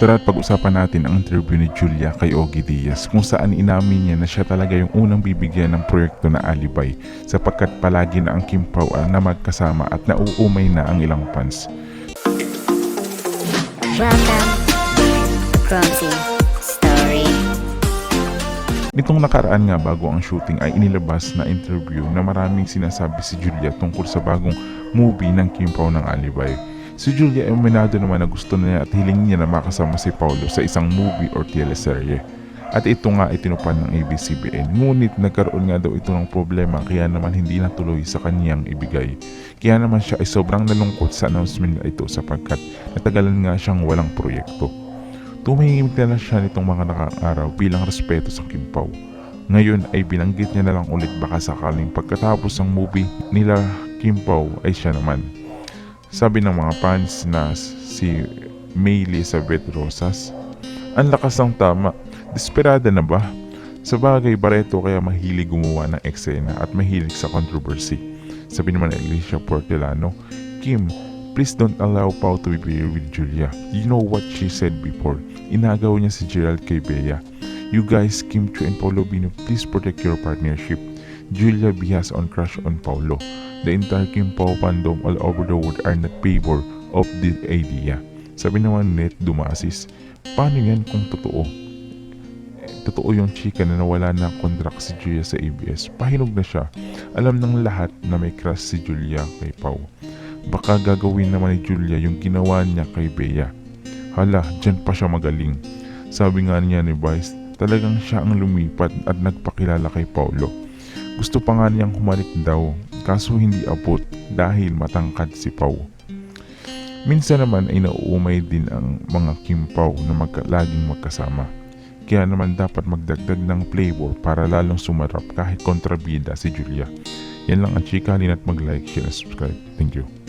Tara at pag-usapan natin ang interview ni Julia kay Ogie Diaz kung saan inamin niya na siya talaga yung unang bibigyan ng proyekto na alibay sapagkat palagi na ang Kim Pao na magkasama at nauumay na ang ilang fans. Welcome Story. Nitong nakaraan nga bago ang shooting ay inilabas na interview na maraming sinasabi si Julia tungkol sa bagong movie ng Kim Pao ng Alibay. Si Julia ay uminado naman na gusto niya at hiling niya na makasama si Paulo sa isang movie or teleserye. At ito nga ay tinupad ng ABCBN. Ngunit nagkaroon nga daw ito ng problema kaya naman hindi natuloy sa kaniyang ibigay. Kaya naman siya ay sobrang nalungkot sa announcement na ito sapagkat natagalan nga siyang walang proyekto. Tumahimik na lang siya nitong mga nakakaraw bilang respeto sa Kim Pao. Ngayon ay binanggit niya na lang ulit baka sakaling pagkatapos ng movie nila Kim Pao ay siya naman. Sabi ng mga fans na si May Elizabeth Rosas, ang lakas ng tama, desperada na ba? Sa bagay, Barreto kaya mahilig gumawa ng eksena at mahilig sa controversy. Sabi naman ni Alicia Portelano, Kim, please don't allow Pao to be with Julia. You know what she said before. Inagaw niya si Gerald kay Bea. You guys, Kim Chu and Paulo Bino, please protect your partnership. Julia B has on crush on Paulo. The entire Kim Pao fandom all over the world are not favor of the idea. Sabi naman net Dumasis, paano yan kung totoo? Totoo yung chika na nawala na contract si Julia sa ABS. Pahinog na siya. Alam ng lahat na may crush si Julia kay Pau. Baka gagawin naman ni Julia yung ginawa niya kay Bea. Hala, dyan pa siya magaling. Sabi nga niya ni Vice, talagang siya ang lumipat at nagpakilala kay Paulo. Gusto pa nga niyang humalik daw, kaso hindi abot dahil matangkad si Pau. Minsan naman ay nauumay din ang mga Kim Pao na magka, laging magkasama. Kaya naman dapat magdagdag ng flavor para lalong sumarap kahit kontrabida si Julia. Yan lang ang chika, at mag-like, share, subscribe. Thank you.